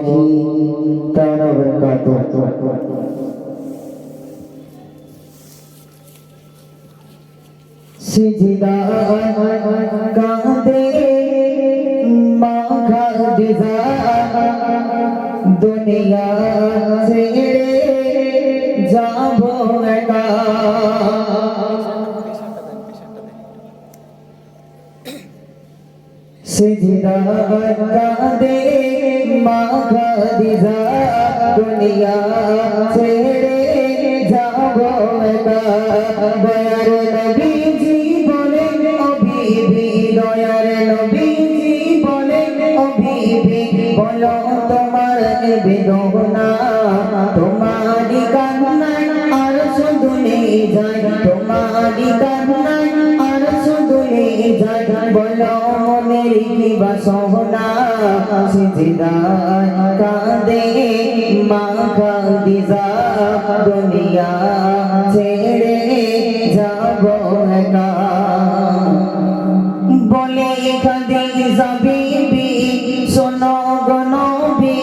تعالى وبركاته সিজদা কাঁদে মা খাদিজা দুনিয়া ছেড়ে যাব একা সিজদা কাঁদে মা খাদিজা দুনিয়া ছেড়ে যাব একা দয়ার নবীজি বলে অভিবি দয়ার নবীজি বলে অভিবি বলো তোমার বেদনা তোমারি কান্নায় আর শুধুলে যায় তোমারি কান্নায় আর যায় বলো মনের কি বাসনা সিজদায় কাঁদে মা খাদিজা দুনিয়া ছেড়ে যাব একা বলে খাদিজা বিবি শোনো গো নবী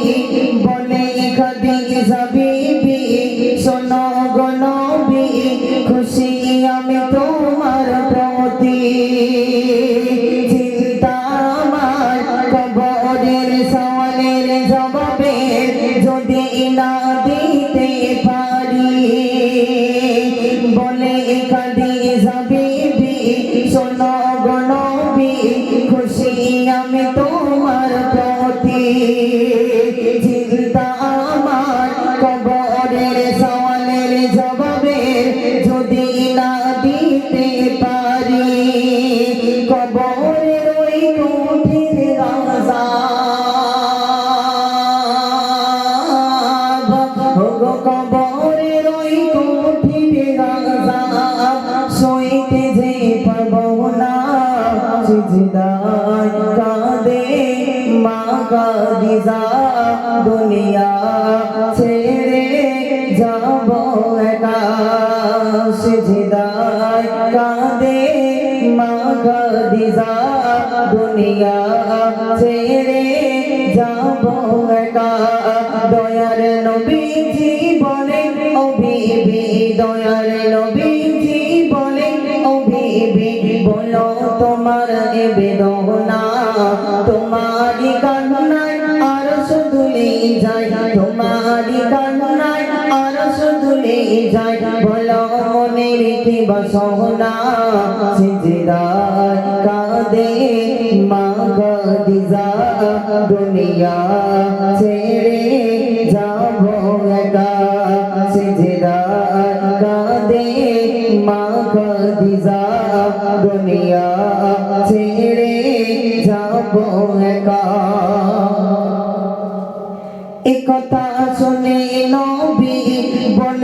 বলে খাদিজা বিবি শোনো কবরের সওয়ালের জবাবে যদি না দিতে পারি বলে খাদিজা মা কাদিজা দুনিয়া ছেড়ে যাব একা। সিজদায় কাঁদে মা কাদিজা দুনিয়া ছেড়ে যাব একা। দয়ার নবীজি বলে ও যায় তোমারি কান্নায় আর শুধুলে যায় বলো মনের কি বাসনা সিজদায় কাঁদে মা খাদিজা দুনিয়া ছেড়ে যাব একা, সিজদায় কাঁদে মা খাদিজা দুনিয়া ছেড়ে যাব একা।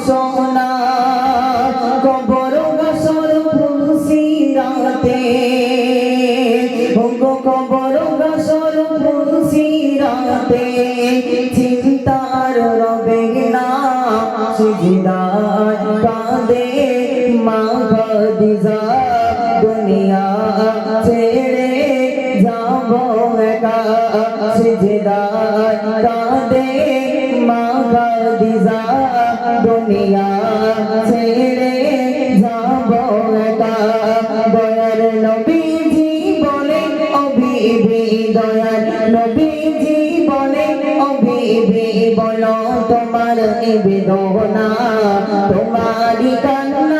বাসনা কবর গাছর ফুলসি রাতে গো কবর গাছর ফুলসি রাতে চিন্তার রবে না, সিজদায় কাঁদে মা খাদিজা দুনিয়া ছেড়ে যাব একা, সিজদায় কাঁদে মা দিজা দুনিয়া ছেড়ে যাব একা। দয়ার নবীজি বলে অবিবি দয়ার নবীজি বলে অবিবি বলো তোমার বেদনা তোমারি কান্নায়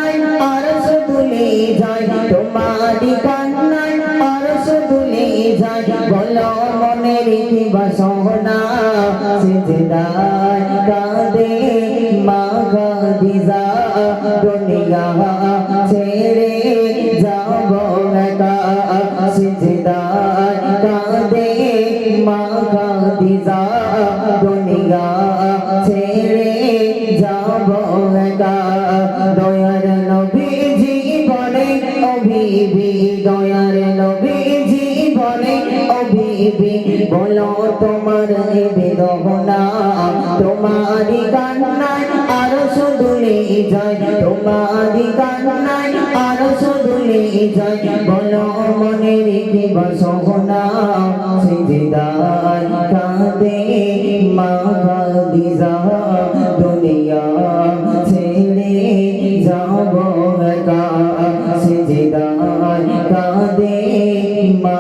বাসনা সিজদায় কাঁদে মা খাদিজা দুনিয়া ছেড়ে যাব একা সিজদায় তোমার বেদনা তোমারি কান্নায় আরও সদুলে যায় তোমারি কান্নায় আরও সদুলে যায় বলো মনে রেখে বসনা সিজদায় কাঁদে মা দিজা দুনিয়া ছেড়ে যাব কা সিজদায় কাঁদে মা